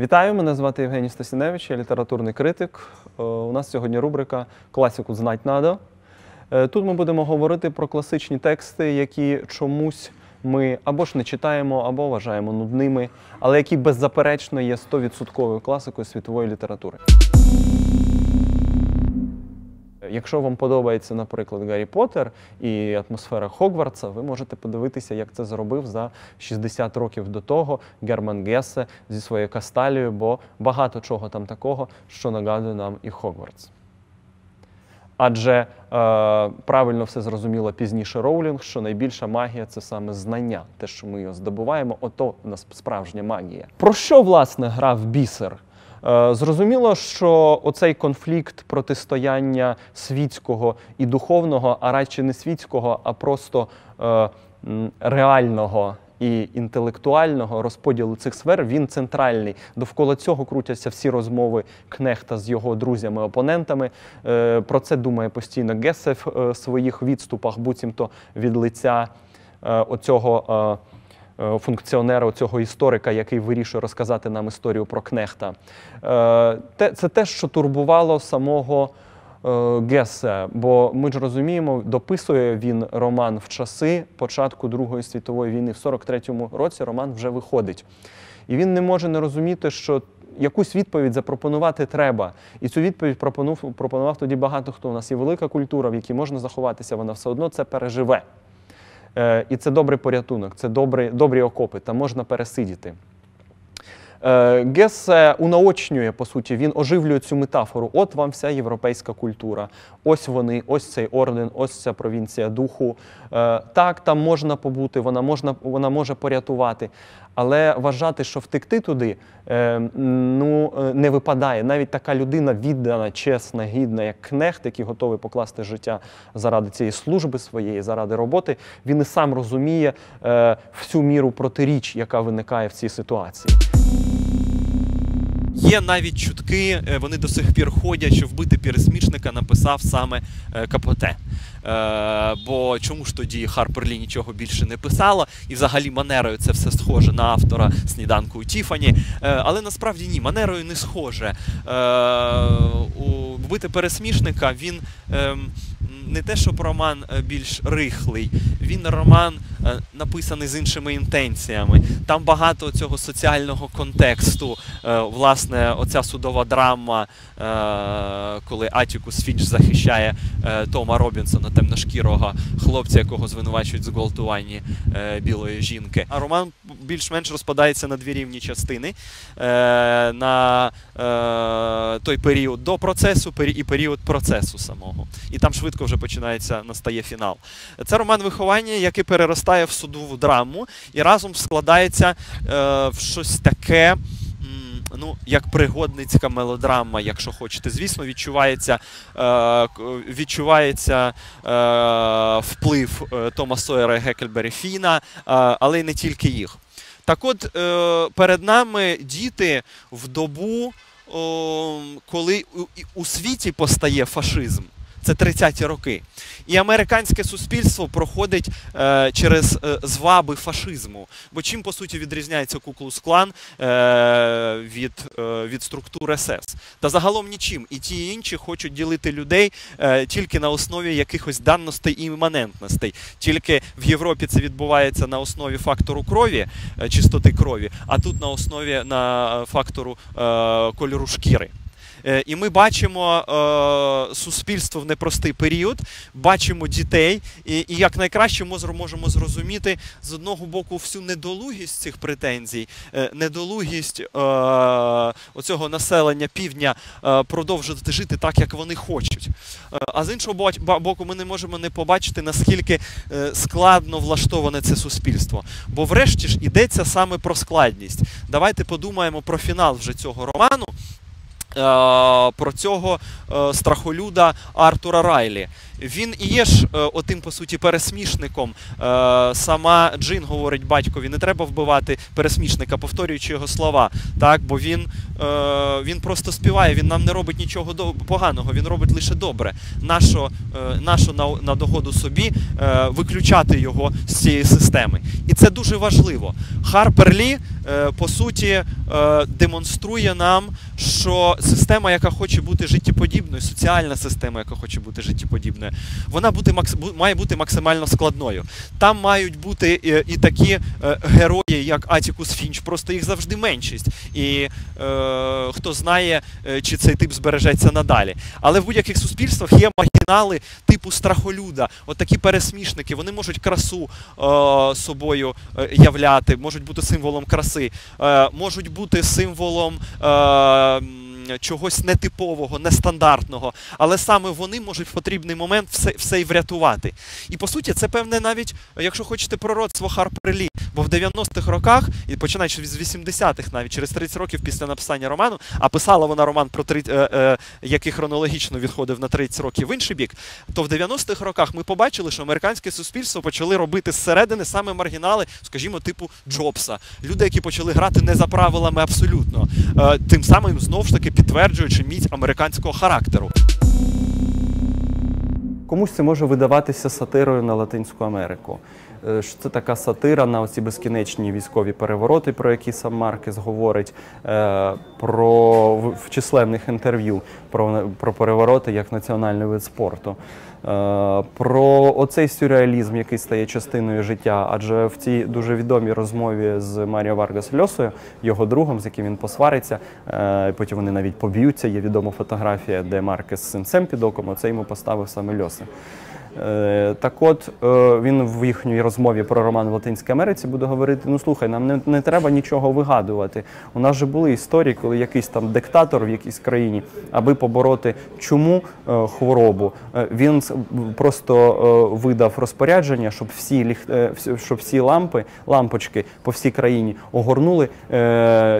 Вітаю, мене звати Євгеній Стасіневич, я літературний критик. Е, У нас сьогодні рубрика Класіку знать надо. Е, Тут ми будемо говорити про класичні тексти, які чомусь ми або ж не читаємо, або вважаємо нудними, але які беззаперечно є 100% класикою світової літератури. Якщо вам подобається, наприклад, Гаррі Поттер і атмосфера Хогвартса, ви можете подивитися, як це зробив за 60 років до того Герман Гессе зі своєю касталією, бо багато чого там такого, що нагадує нам і Хогвартс. Адже е, правильно все зрозуміло пізніше Роулінг, що найбільша магія це саме знання, те, що ми його здобуваємо, ото в нас справжня магія. Про що власне грав бісер? Е, Зрозуміло, що оцей конфлікт протистояння світського і духовного, а радше не світського, а просто е, реального і інтелектуального розподілу цих сфер він центральний. Довкола цього крутяться всі розмови Кнехта з його друзями-опонентами. Е, Про це думає постійно Гесе в своїх відступах, буцімто від лиця оцього. Е, Функціонера цього історика, який вирішує розказати нам історію про Кнехта. Е, Це те, що турбувало самого е, Гесе, бо ми ж розуміємо, дописує він роман в часи початку Другої світової війни. В 43-му році роман вже виходить. І він не може не розуміти, що якусь відповідь запропонувати треба. І цю відповідь пропонував, пропонував тоді багато хто. У нас є велика культура, в якій можна заховатися, вона все одно це переживе. Е, І це добрий порятунок, це добрі, добрі окопи, там можна пересидіти. Е, Гесе унаочнює, по суті, він оживлює цю метафору. От вам вся європейська культура. Ось вони, ось цей орден, ось ця провінція духу. Е, Так, там можна побути, вона, можна, вона може порятувати. Але вважати, що втекти туди, е, ну, не випадає. Навіть така людина віддана, чесна, гідна, як кнехт, який готовий покласти життя заради цієї служби своєї, заради роботи, він і сам розуміє всю міру протиріч, яка виникає в цій ситуації. Є навіть чутки, е, вони до сих пір ходять, що вбити пересмішника написав саме е, Капоте. Е, бо чому ж тоді Харпер Лі нічого більше не писала, і взагалі манерою це все схоже на автора сніданку у Тіфані. Але насправді ні, манерою не схоже. Вбити пересмішника він. Не те, щоб роман е, більш рихлий, він роман е, написаний з іншими інтенціями. Там багато цього соціального контексту. Е, Власне, оця судова драма, коли Атікус Фінч захищає Тома Робінсона, темношкірого хлопця, якого звинувачують в зґвалтуванні білої жінки. А роман більш-менш розпадається на дві рівні частини. На той період до процесу і період процесу самого. І там швидко вже починається, настає фінал. Це роман виховання, який переростає в судову драму і разом складається е, в щось таке. Ну, як пригодницька мелодрама, якщо хочете. Звісно, відчувається, е, відчувається е, вплив е, Тома Сойера і Гекельбері Фіна, е, але й не тільки їх. Так от, е, перед нами діти в добу, коли у світі постає фашизм. Це 30-ті роки. І американське суспільство проходить е, через е, зваби фашизму. Бо чим, по суті, відрізняється Куклус-клан е, від, е, від структур СС? Та загалом нічим. І ті і інші хочуть ділити людей е, тільки на основі якихось даностей і іманентностей. Тільки в Європі це відбувається на основі фактору крові, е, чистоти крові, а тут на основі на е, фактору е, кольору шкіри. Е, І ми бачимо е, суспільство в непростий період, бачимо дітей, і, як найкраще ми можемо зрозуміти з одного боку всю недолугість цих претензій, е, недолугість оцього населення півдня продовжувати жити так, як вони хочуть. А з іншого боку, ми не можемо не побачити, наскільки складно влаштоване це суспільство. Бо врешті ж йдеться саме про складність. Давайте подумаємо про фінал вже цього роману. Е, Про цього е, страхолюда Артура Райлі, він і є ж е, отим, по суті, пересмішником. Е, сама Джин говорить батькові, не треба вбивати пересмішника, повторюючи його слова. Так, бо він, е, він просто співає, він нам не робить нічого до- поганого, він робить лише добре. Нащо на, на догоду собі виключати його з цієї системи? І це дуже важливо. Харпер Лі, по суті, демонструє нам, що система, яка хоче бути життєподібною, соціальна система, яка хоче бути життєподібною, вона бути має бути максимально складною. Там мають бути е, і такі е, герої, як Атікус Фінч, просто їх завжди меншість. І е, хто знає, е, чи цей тип збережеться надалі. Але в будь-яких суспільствах є маргінали типу страхолюда, от такі пересмішники, вони можуть красу е, собою являти, можуть бути символом краси, е, можуть бути символом. Е, Чогось нетипового, нестандартного, але саме вони можуть в потрібний момент все, все й врятувати. І по суті, це певне навіть, якщо хочете, пророцтво Харпер Лі. Бо в 90-х роках, і починаючи з 80-х, навіть через 30 років після написання роману, а писала вона роман про 30, е, е, який хронологічно відходив на 30 років в інший бік, то в 90-х роках ми побачили, що американське суспільство почали робити зсередини саме маргінали, скажімо, типу Джобса. Люди, які почали грати не за правилами абсолютно, е, тим самим знову ж таки підтверджуючи міць американського характеру. Комусь це може видаватися сатирою на Латинську Америку. Е, Що це така сатира на оці безкінечні військові перевороти, про які сам Маркес говорить, е, про в численних інтерв'ю про, про перевороти як національний вид спорту. Е, Про оцей сюрреалізм, який стає частиною життя, адже в цій дуже відомій розмові з Маріо Варгас Льосою, його другом, з яким він посвариться, потім вони навіть поб'ються. Є відома фотографія, де Маркес з синцем під оком, оце йому поставив саме Льоси. Е, Так от е, він в їхній розмові про роман в Латинській Америці буде говорити: ну слухай, нам не, не треба нічого вигадувати. У нас же були історії, коли якийсь там диктатор в якійсь країні, аби побороти чуму е, хворобу, він просто видав розпорядження, щоб всі щоб всі лампи, лампочки по всій країні огорнули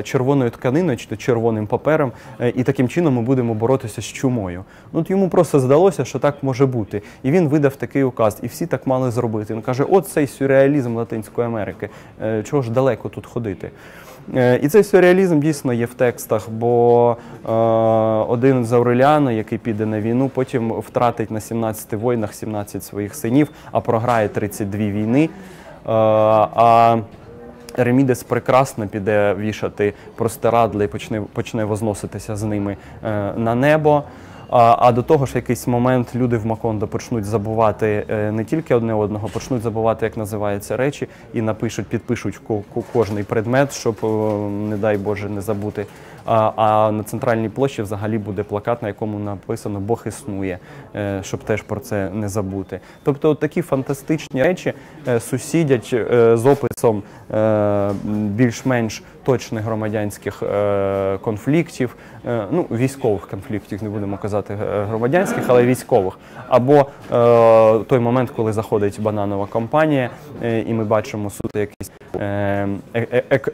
червоною тканиною чи червоним папером, і таким чином ми будемо боротися з чумою. Ну от йому просто здалося, що так може бути. І він видав такий указ, і всі так мали зробити. Він каже: от цей сюрреалізм Латинської Америки. Е, Чого ж далеко тут ходити? Е, І цей сюрреалізм дійсно є в текстах, бо е, один з Ауреліано, який піде на війну, потім втратить на 17 воїнах 17 своїх синів, а програє 32 війни. А Ремідес прекрасно піде вішати простирадла і почне, почне возноситися з ними на небо. А, а до того ж, якийсь момент люди в Макондо почнуть забувати е, не тільки одне одного, почнуть забувати, як називаються речі, і напишуть, підпишуть ко- ко- кожний предмет, щоб, не дай Боже, не забути. А, на центральній площі взагалі буде плакат, на якому написано Бог існує, е, щоб теж про це не забути. Тобто, от такі фантастичні речі е, сусідять е, з описом більш-менш точних громадянських конфліктів, ну військових конфліктів, не будемо казати громадянських, але військових. Або той момент, коли заходить бананова компанія, і ми бачимо суто якісь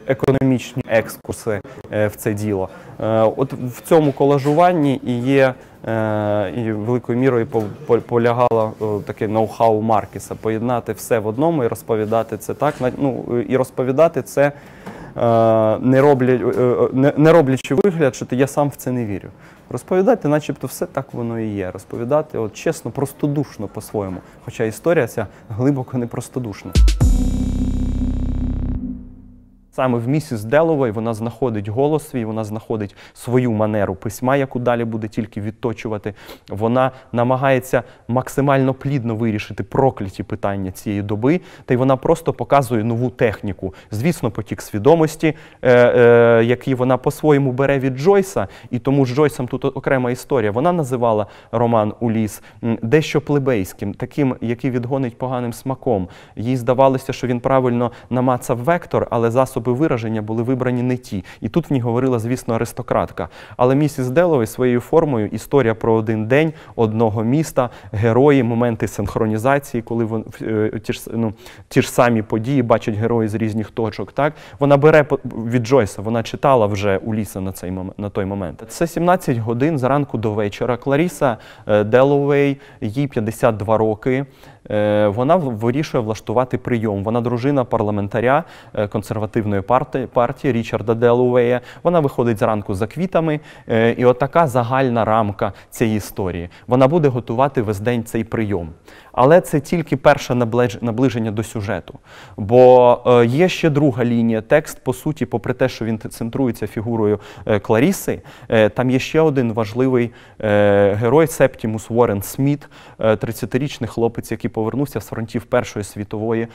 економічні екскурси е, в це діло. Е, От в цьому колажуванні і є е, і великою мірою по- по- полягало е, таке ноу-хау Маркеса поєднати все в одному і розповідати це так. Ну і розповідати це. е, Не, роблять, е, е, не, роблячи вигляд, що я сам в це не вірю. Розповідати, начебто, все так воно і є. Розповідати, от чесно, простодушно по-своєму. Хоча історія ця глибоко не простодушна. Саме в місіс Деловей вона знаходить голос свій, вона знаходить свою манеру письма, яку далі буде тільки відточувати. Вона намагається максимально плідно вирішити прокляті питання цієї доби, та й вона просто показує нову техніку. Звісно, потік свідомості, е, е, який вона по-своєму бере від Джойса, і тому з Джойсом тут окрема історія. Вона називала роман Уліс дещо плебейським, таким, який відгонить поганим смаком. Їй здавалося, що він правильно намацав вектор, але засоби засоби вираження були вибрані не ті. І тут в ній говорила, звісно, аристократка. Але місіс Деловей своєю формою історія про один день одного міста, герої, моменти синхронізації, коли вон, е, ті, ж, ну, ті ж самі події бачать герої з різних точок. Так? Вона бере від Джойса, вона читала вже Уліса на, цей момент, на той момент. Це 17 годин зранку до вечора. Кларіса е, Деловей, їй 52 роки. Е, Вона вирішує влаштувати прийом. Вона дружина парламентаря е, консервативної партії, Річарда Делуея. Вона виходить зранку за квітами, е, і отака загальна рамка цієї історії. Вона буде готувати весь день цей прийом. Але це тільки перше наближення до сюжету. Бо е, є ще друга лінія. Текст, по суті, попри те, що він центрується фігурою е, Кларіси, е, там є ще один важливий герой Септімус Уоррен Сміт, е, 30-річний хлопець, який повернувся з фронтів Першої світової,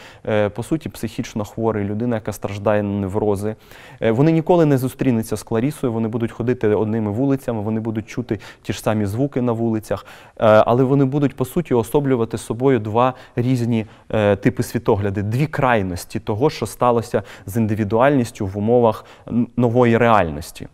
по суті, психічно хворий, людина, яка страждає на неврози. Вони ніколи не зустрінуться з Кларісою, вони будуть ходити одними вулицями, вони будуть чути ті ж самі звуки на вулицях, але вони будуть, по суті, особлювати собою два різні е, типи світогляди, дві крайності того, що сталося з індивідуальністю в умовах нової реальності.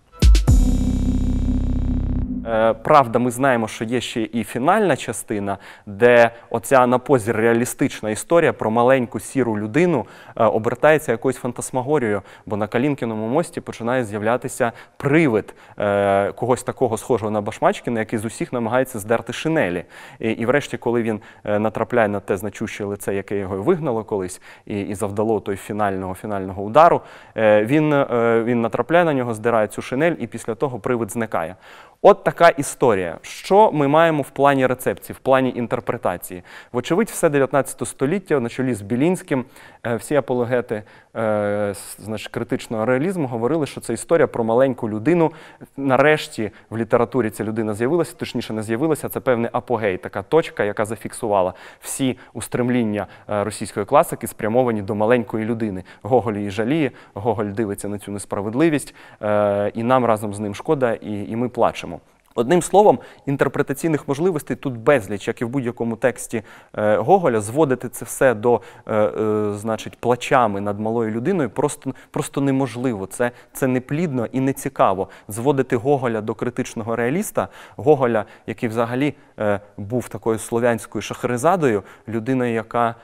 Е, Правда, ми знаємо, що є ще і фінальна частина, де оця на позір реалістична історія про маленьку сіру людину е, обертається якоюсь фантасмагорією, бо на Калінкіному мості починає з'являтися привид е, когось такого схожого на Башмачкіна, який з усіх намагається здерти шинелі. І, і врешті, коли він натрапляє на те значуще лице, яке його вигнало колись, і, і завдало той фінального фінального удару, він, він натрапляє на нього, здирає цю шинель, і після того привид зникає. От така історія. Що ми маємо в плані рецепції, в плані інтерпретації? Вочевидь, все 19 століття на чолі з Білінським, всі апологети е, значить, критичного реалізму говорили, що це історія про маленьку людину. Нарешті в літературі ця людина з'явилася, точніше не з'явилася. Це певний апогей, така точка, яка зафіксувала всі устремління е, російської класики, спрямовані до маленької людини. Гоголь її жаліє, Гоголь дивиться на цю несправедливість, е, і нам разом з ним шкода, і, і ми плачемо. Одним словом, інтерпретаційних можливостей тут безліч, як і в будь-якому тексті е, Гоголя, зводити це все до е, е, значить, плачами над малою людиною просто, просто неможливо. Це, це неплідно і не цікаво. Зводити Гоголя до критичного реаліста, Гоголя, який взагалі був такою слов'янською шахерезадою, людиною, яка.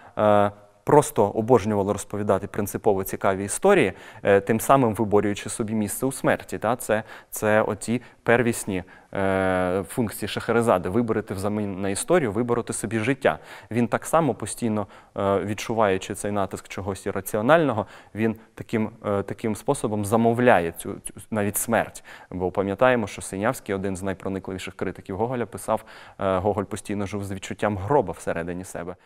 Просто обожнювали розповідати принципово цікаві історії, е, тим самим виборюючи собі місце у смерті. Та? Це, це оті первісні е, функції Шахерезади виборити взамін на історію, вибороти собі життя. Він так само постійно е, відчуваючи цей натиск чогось ірраціонального, він таким, таким способом замовляє цю, навіть смерть. Бо пам'ятаємо, що Синявський, один з найпроникливіших критиків Гоголя, писав: Гоголь постійно жив з відчуттям гроба всередині себе.